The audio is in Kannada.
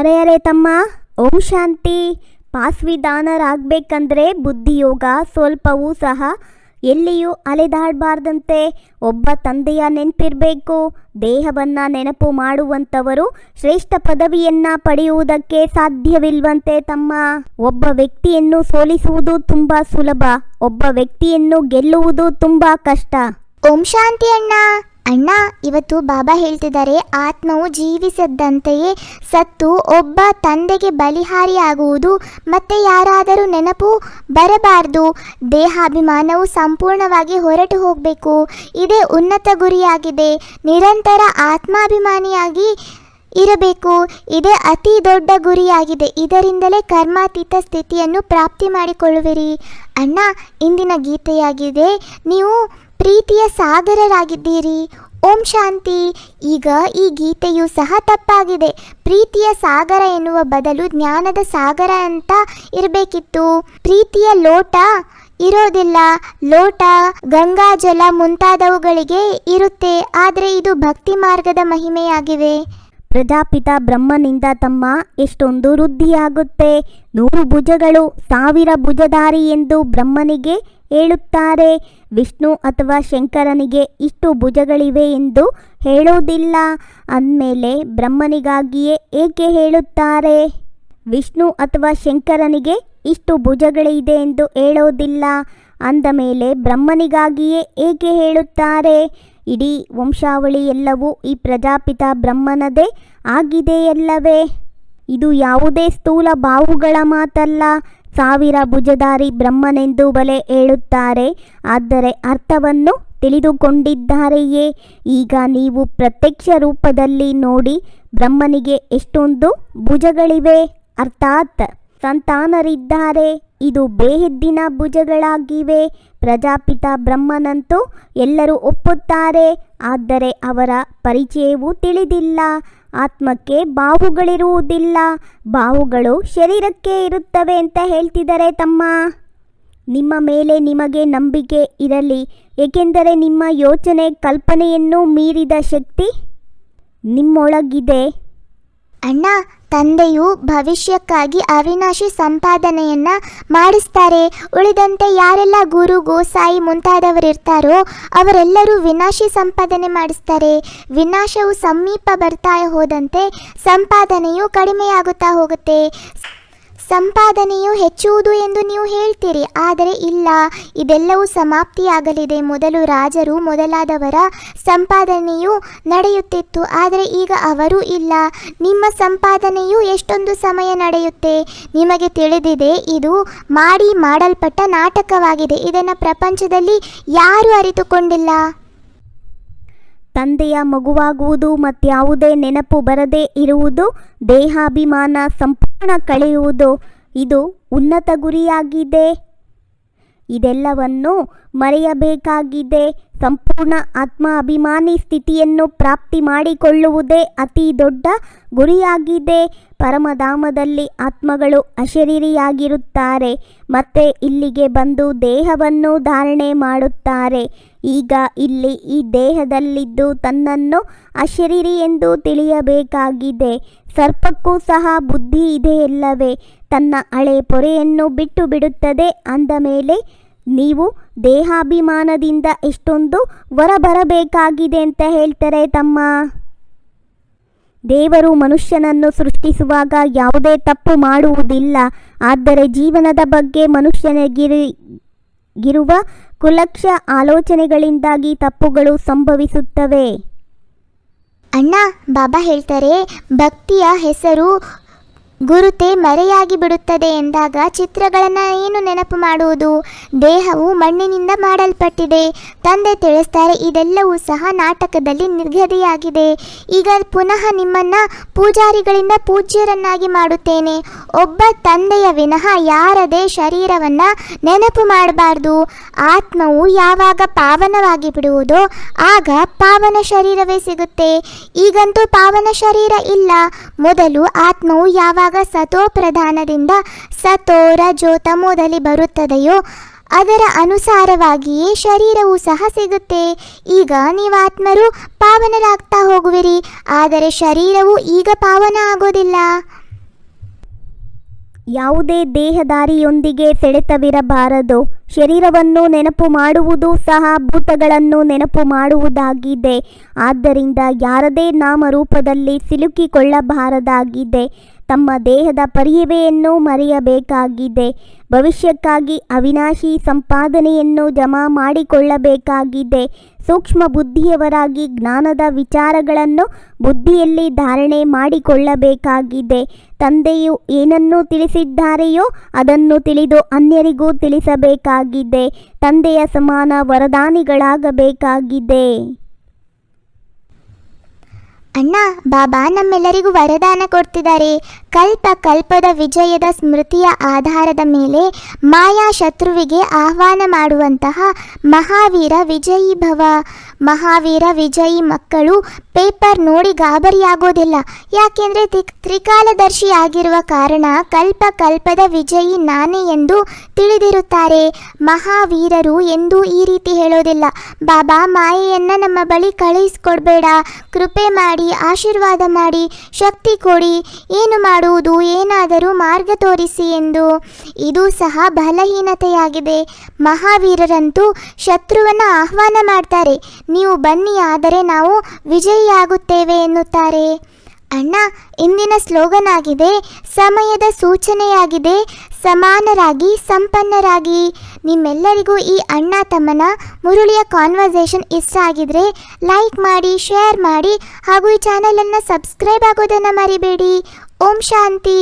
ಅರೆ ಅರೆ ತಮ್ಮ ಓಂ ಶಾಂತಿ ಪಾಸ್ವಿದಾನರಾಗಬೇಕಂದ್ರೆ ಬುದ್ಧಿಯೋಗ ಸ್ವಲ್ಪವೂ ಸಹ ಎಲ್ಲಿಯೂ ಅಲೆದಾಡಬಾರ್ದಂತೆ ಒಬ್ಬ ತಂದೆಯ ನೆನಪಿರಬೇಕು, ದೇಹವನ್ನು ನೆನಪು ಮಾಡುವಂಥವರು ಶ್ರೇಷ್ಠ ಪದವಿಯನ್ನು ಪಡೆಯುವುದಕ್ಕೆ ಸಾಧ್ಯವಿಲ್ವಂತೆ ತಮ್ಮ. ಒಬ್ಬ ವ್ಯಕ್ತಿಯನ್ನು ಸೋಲಿಸುವುದು ತುಂಬ ಸುಲಭ, ಒಬ್ಬ ವ್ಯಕ್ತಿಯನ್ನು ಗೆಲ್ಲುವುದು ತುಂಬ ಕಷ್ಟ. ಓಂ ಶಾಂತಿ ಅಣ್ಣ. ಅಣ್ಣ, ಇವತ್ತು ಬಾಬಾ ಹೇಳ್ತಿದ್ದಾರೆ, ಆತ್ಮವು ಜೀವಿಸದಂತೆಯೇ ಸತ್ತು, ಒಬ್ಬ ತಂದೆಗೆ ಬಲಿಹಾರಿಯಾಗುವುದು, ಮತ್ತೆ ಯಾರಾದರೂ ನೆನಪು ಬರಬಾರದು. ದೇಹಾಭಿಮಾನವು ಸಂಪೂರ್ಣವಾಗಿ ಹೊರಟು ಹೋಗಬೇಕು. ಇದೇ ಉನ್ನತ ಗುರಿಯಾಗಿದೆ. ನಿರಂತರ ಆತ್ಮಾಭಿಮಾನಿಯಾಗಿ ಇರಬೇಕು. ಇದೇ ಅತಿ ದೊಡ್ಡ ಗುರಿಯಾಗಿದೆ. ಇದರಿಂದಲೇ ಕರ್ಮಾತೀತ ಸ್ಥಿತಿಯನ್ನು ಪ್ರಾಪ್ತಿ ಮಾಡಿಕೊಳ್ಳುವಿರಿ. ಅಣ್ಣ, ಇಂದಿನ ಗೀತೆಯಾಗಿದೆ, ನೀವು ಪ್ರೀತಿಯ ಸಾಗರರಾಗಿದ್ದೀರಿ. ಓಂ ಶಾಂತಿ. ಈಗ ಈ ಗೀತೆಯು ಸಹ ತಪ್ಪಾಗಿದೆ. ಪ್ರೀತಿಯ ಸಾಗರ ಎನ್ನುವ ಬದಲು ಜ್ಞಾನದ ಸಾಗರ ಅಂತ ಇರಬೇಕಿತ್ತು. ಪ್ರೀತಿಯ ಲೋಟ ಇರೋದಿಲ್ಲ. ಲೋಟ ಗಂಗಾಜಲ ಮುಂತಾದವುಗಳಿಗೆ ಇರುತ್ತೆ. ಆದರೆ ಇದು ಭಕ್ತಿ ಮಾರ್ಗದ ಮಹಿಮೆಯಾಗಿವೆ. ಪ್ರಜಾಪಿತ ಬ್ರಹ್ಮನಿಂದ ತಮ್ಮ ಎಷ್ಟೊಂದು ವೃದ್ಧಿಯಾಗುತ್ತೆ. ನೂರು ಭುಜಗಳು ಸಾವಿರ ಭುಜಧಾರಿ ಎಂದು ಬ್ರಹ್ಮನಿಗೆ ಹೇಳುತ್ತಾರೆ. ವಿಷ್ಣು ಅಥವಾ ಶಂಕರನಿಗೆ ಇಷ್ಟು ಭುಜಗಳಿವೆ ಎಂದು ಹೇಳೋದಿಲ್ಲ ಅಂದಮೇಲೆ ಬ್ರಹ್ಮನಿಗಾಗಿಯೇ ಏಕೆ ಹೇಳುತ್ತಾರೆ? ವಿಷ್ಣು ಅಥವಾ ಶಂಕರನಿಗೆ ಇಷ್ಟು ಭುಜಗಳಿದೆ ಎಂದು ಹೇಳೋದಿಲ್ಲ ಅಂದ ಮೇಲೆ ಬ್ರಹ್ಮನಿಗಾಗಿಯೇ ಏಕೆ ಹೇಳುತ್ತಾರೆ? ಇಡೀ ವಂಶಾವಳಿ ಎಲ್ಲವೂ ಈ ಪ್ರಜಾಪಿತ ಬ್ರಹ್ಮನದೇ ಆಗಿದೆಯಲ್ಲವೇ? ಇದು ಯಾವುದೇ ಸ್ಥೂಲ ಬಾಹುಗಳ ಮಾತಲ್ಲ, ಸಾವಿರ ಭುಜಧಾರಿ ಬ್ರಹ್ಮನೆಂದು ಬಲೆ ಹೇಳುತ್ತಾರೆ ಆದರೆ ಅರ್ಥವನ್ನು ತಿಳಿದುಕೊಂಡಿದ್ದಾರೆಯೇ? ಈಗ ನೀವು ಪ್ರತ್ಯಕ್ಷ ರೂಪದಲ್ಲಿ ನೋಡಿ ಬ್ರಹ್ಮನಿಗೆ ಎಷ್ಟೊಂದು ಭುಜಗಳಿವೆ, ಅರ್ಥಾತ್ ಸಂತಾನರಿದ್ದಾರೆ. ಇದು ಬೇಹದ್ದಿನ ಭುಜಗಳಾಗಿವೆ. ಪ್ರಜಾಪಿತ ಬ್ರಹ್ಮನಂತೂ ಎಲ್ಲರೂ ಒಪ್ಪುತ್ತಾರೆ. ಆದರೆ ಅವರ ಪರಿಚಯವೂ ತಿಳಿದಿಲ್ಲ. ಆತ್ಮಕ್ಕೆ ಬಾಹುಗಳಿರುವುದಿಲ್ಲ. ಬಾಹುಗಳು ಶರೀರಕ್ಕೆ ಇರುತ್ತವೆ ಅಂತ ಹೇಳ್ತಿದ್ದಾರೆ ತಮ್ಮ. ನಿಮ್ಮ ಮೇಲೆ ನಿಮಗೆ ನಂಬಿಕೆ ಇರಲಿ. ಏಕೆಂದರೆ ನಿಮ್ಮ ಯೋಚನೆ ಕಲ್ಪನೆಯನ್ನು ಮೀರಿದ ಶಕ್ತಿ ನಿಮ್ಮೊಳಗಿದೆ. ಅಣ್ಣ ತಂದೆಯು ಭವಿಷ್ಯಕ್ಕಾಗಿ ಅವಿನಾಶಿ ಸಂಪಾದನೆಯನ್ನ ಮಾಡಿಸ್ತಾರೆ. ಉಳಿದಂತೆ ಯಾರೆಲ್ಲ ಗುರು, ಗೋಸಾಯಿ ಮುಂತಾದವರಿರ್ತಾರೋ ಅವರೆಲ್ಲರೂ ವಿನಾಶಿ ಸಂಪಾದನೆ ಮಾಡಿಸ್ತಾರೆ. ವಿನಾಶವು ಸಮೀಪ ಬರ್ತಾ ಹೋದಂತೆ ಸಂಪಾದನೆಯು ಕಡಿಮೆಯಾಗುತ್ತಾ ಹೋಗುತ್ತೆ. ಸಂಪಾದನೆಯು ಹೆಚ್ಚುವುದು ಎಂದು ನೀವು ಹೇಳ್ತೀರಿ, ಆದರೆ ಇಲ್ಲ, ಇದೆಲ್ಲವೂ ಸಮಾಪ್ತಿಯಾಗಲಿದೆ. ಮೊದಲು ರಾಜರು ಮೊದಲಾದವರ ಸಂಪಾದನೆಯು ನಡೆಯುತ್ತಿತ್ತು, ಆದರೆ ಈಗ ಅವರು ಇಲ್ಲ. ನಿಮ್ಮ ಸಂಪಾದನೆಯು ಎಷ್ಟೊಂದು ಸಮಯ ನಡೆಯುತ್ತೆ? ನಿಮಗೆ ತಿಳಿದಿದೆ, ಇದು ಮಾಡಿ ಮಾಡಲ್ಪಟ್ಟ ನಾಟಕವಾಗಿದೆ. ಇದನ್ನು ಪ್ರಪಂಚದಲ್ಲಿ ಯಾರೂ ಅರಿತುಕೊಂಡಿಲ್ಲ. ತಂದೆಯ ಮಗುವಾಗುವುದು ಮತ್ಯಾವುದೇ ನೆನಪು ಬರದೇ ಇರುವುದು ದೇಹಾಭಿಮಾನ ಸಂಪೂರ್ಣ ಕಳೆಯುವುದು ಇದು ಉನ್ನತ ಗುರಿಯಾಗಿದೆ. ಇದೆಲ್ಲವನ್ನು ಮರೆಯಬೇಕಾಗಿದೆ. ಸಂಪೂರ್ಣ ಆತ್ಮ ಅಭಿಮಾನಿ ಸ್ಥಿತಿಯನ್ನು ಪ್ರಾಪ್ತಿ ಮಾಡಿಕೊಳ್ಳುವುದೇ ಅತಿ ದೊಡ್ಡ ಗುರಿಯಾಗಿದೆ. ಪರಮಧಾಮದಲ್ಲಿ ಆತ್ಮಗಳು ಅಶರೀರಿಯಾಗಿರುತ್ತಾರೆ. ಮತ್ತೆ ಇಲ್ಲಿಗೆ ಬಂದು ದೇಹವನ್ನು ಧಾರಣೆ ಮಾಡುತ್ತಾರೆ. ಈಗ ಇಲ್ಲಿ ಈ ದೇಹದಲ್ಲಿದ್ದು ತನ್ನನ್ನು ಅಶರೀರಿ ಎಂದು ತಿಳಿಯಬೇಕಾಗಿದೆ. ಸರ್ಪಕ್ಕೂ ಸಹ ಬುದ್ಧಿ ಇದೆಯಲ್ಲವೇ? ತನ್ನ ಹಳೆ ಪೊರೆಯನ್ನು ಬಿಟ್ಟು ಬಿಡುತ್ತದೆ. ಅಂದ ಮೇಲೆ ನೀವು ದೇಹಾಭಿಮಾನದಿಂದ ಎಷ್ಟೊಂದು ಹೊರಬರಬೇಕಾಗಿದೆ ಅಂತ ಹೇಳ್ತಾರೆ ತಮ್ಮ. ದೇವರು ಮನುಷ್ಯನನ್ನು ಸೃಷ್ಟಿಸುವಾಗ ಯಾವುದೇ ತಪ್ಪು ಮಾಡುವುದಿಲ್ಲ. ಆದರೆ ಜೀವನದ ಬಗ್ಗೆ ಮನುಷ್ಯನಗಿರಿ, ಗಿರುವ ಕುಲಕ್ಷ ಆಲೋಚನೆಗಳಿಂದಾಗಿ ತಪ್ಪುಗಳು ಸಂಭವಿಸುತ್ತವೆ. ಅಣ್ಣ, ಬಾಬಾ ಹೇಳ್ತಾರೆ, ಭಕ್ತಿಯ ಹೆಸರು ಗುರುತೆ ಮರೆಯಾಗಿ ಬಿಡುತ್ತದೆ ಎಂದಾಗ ಚಿತ್ರಗಳನ್ನು ಏನು ನೆನಪು ಮಾಡುವುದು? ದೇಹವು ಮಣ್ಣಿನಿಂದ ಮಾಡಲ್ಪಟ್ಟಿದೆ. ತಂದೆ ತಿಳಿಸ್ತಾರೆ, ಇದೆಲ್ಲವೂ ಸಹ ನಾಟಕದಲ್ಲಿ ನಿಗದಿಯಾಗಿದೆ. ಈಗ ಪುನಃ ನಿಮ್ಮನ್ನು ಪೂಜಾರಿಗಳಿಂದ ಪೂಜ್ಯರನ್ನಾಗಿ ಮಾಡುತ್ತೇನೆ. ಒಬ್ಬ ತಂದೆಯ ವಿನಃ ಯಾರದೇ ಶರೀರವನ್ನು ನೆನಪು ಮಾಡಬಾರ್ದು. ಆತ್ಮವು ಯಾವಾಗ ಪಾವನವಾಗಿ ಬಿಡುವುದೋ ಆಗ ಪಾವನ ಶರೀರವೇ ಸಿಗುತ್ತೆ. ಈಗಂತೂ ಪಾವನ ಶರೀರ ಇಲ್ಲ. ಮೊದಲು ಆತ್ಮವು ಯಾವಾಗ ಸತೋ ಪ್ರಧಾನದಿಂದ ಸತೋ ರಜೋ ತಮೋದಲ್ಲಿ ಬರುತ್ತದೆಯೋ, ಅದರ ಅನುಸಾರವಾಗಿಯೇ ಶರೀರವು ಸಹ ಸಿಗುತ್ತೆ. ಈಗ ನೀವಾತ್ಮರು ಪಾವನರಾಗ್ತಾ ಹೋಗುವಿರಿ, ಆದರೆ ಶರೀರವು ಈಗ ಪಾವನ ಆಗೋದಿಲ್ಲ. ಯಾವುದೇ ದೇಹದಾರಿಯೊಂದಿಗೆ ಸೆಳೆತವಿರಬಾರದು. ಶರೀರವನ್ನು ನೆನಪು ಮಾಡುವುದು ಸಹ ಭೂತಗಳನ್ನು ನೆನಪು ಮಾಡುವುದಾಗಿದೆ. ಆದ್ದರಿಂದ ಯಾರದೇ ನಾಮರೂಪದಲ್ಲಿ ಸಿಲುಕಿಕೊಳ್ಳಬಾರದಾಗಿದೆ. ತಮ್ಮ ದೇಹದ ಪರಿಯವೆಯನ್ನು ಮರೆಯಬೇಕಾಗಿದೆ. ಭವಿಷ್ಯಕ್ಕಾಗಿ ಅವಿನಾಶಿ ಸಂಪಾದನೆಯನ್ನು ಜಮಾ ಮಾಡಿಕೊಳ್ಳಬೇಕಾಗಿದೆ. ಸೂಕ್ಷ್ಮ ಬುದ್ಧಿಯವರಾಗಿ ಜ್ಞಾನದ ವಿಚಾರಗಳನ್ನು ಬುದ್ಧಿಯಲ್ಲಿ ಧಾರಣೆ ಮಾಡಿಕೊಳ್ಳಬೇಕಾಗಿದೆ. ತಂದೆಯು ಏನನ್ನು ತಿಳಿಸಿದ್ದಾರೆಯೋ ಅದನ್ನು ತಿಳಿದು ಅನ್ಯರಿಗೂ ತಿಳಿಸಬೇಕಾಗಿದೆ. ತಂದೆಯ ಸಮಾನ ವರದಾನಿಗಳಾಗಬೇಕಾಗಿದೆ. ಅಣ್ಣ, ಬಾಬಾ ನಮ್ಮೆಲ್ಲರಿಗೂ ವರದಾನ ಕೊಡ್ತಿದ್ದಾರೆ. ಕಲ್ಪ ಕಲ್ಪದ ವಿಜಯದ ಸ್ಮೃತಿಯ ಆಧಾರದ ಮೇಲೆ ಮಾಯಾ ಶತ್ರುವಿಗೆ ಆಹ್ವಾನ ಮಾಡುವಂತಹ ಮಹಾವೀರ ವಿಜಯೀ ಭವ. ಮಹಾವೀರ ವಿಜಯಿ ಮಕ್ಕಳು ಪೇಪರ್ ನೋಡಿ ಗಾಬರಿಯಾಗೋದಿಲ್ಲ. ಯಾಕೆಂದರೆ ತ್ರಿ ತ್ರಿಕಾಲದರ್ಶಿ ಆಗಿರುವ ಕಾರಣ ಕಲ್ಪ ಕಲ್ಪದ ವಿಜಯಿ ನಾನೇ ಎಂದು ತಿಳಿದಿರುತ್ತಾರೆ. ಮಹಾವೀರರು ಎಂದೂ ಈ ರೀತಿ ಹೇಳೋದಿಲ್ಲ. ಬಾಬಾ, ಮಾಯೆಯನ್ನು ನಮ್ಮ ಬಳಿ ಕಳುಹಿಸ್ಕೊಡ್ಬೇಡ ಕೃಪೆ ಮಾಡಿ, ಆಶೀರ್ವಾದ ಮಾಡಿ, ಶಕ್ತಿ ಕೊಡಿ. ಏನು ಮಾಡುವುದು? ಏನಾದರೂ ಮಾರ್ಗ ತೋರಿಸಿ ಎಂದು. ಇದು ಸಹ ಬಲಹೀನತೆಯಾಗಿದೆ. ಮಹಾವೀರರಂತೂ ಶತ್ರುವನ್ನು ಆಹ್ವಾನ ಮಾಡ್ತಾರೆ. ನೀವು ಬನ್ನಿ, ಆದರೆ ನಾವು ವಿಜಯಿಯಾಗುತ್ತೇವೆ ಎನ್ನುತ್ತಾರೆ. ಅಣ್ಣ, ಇಂದಿನ ಸ್ಲೋಗನ್ ಆಗಿದೆ ಸಮಯದ ಸೂಚನೆಯಾಗಿದೆ, ಸಮಾನರಾಗಿ, ಸಂಪನ್ನರಾಗಿ. ನಿಮ್ಮೆಲ್ಲರಿಗೂ ಈ ಅಣ್ಣ ತಮ್ಮನ ಮುರುಳಿಯ ಕಾನ್ವರ್ಸೇಷನ್ ಇಷ್ಟ ಆಗಿದ್ರೆ ಲೈಕ್ ಮಾಡಿ ಶೇರ್ ಮಾಡಿ, ಹಾಗೂ ಈ ಚಾನಲನ್ನು ಸಬ್ಸ್ಕ್ರೈಬ್ ಆಗೋದನ್ನು ಮರಿಬೇಡಿ. ಓಂ ಶಾಂತಿ.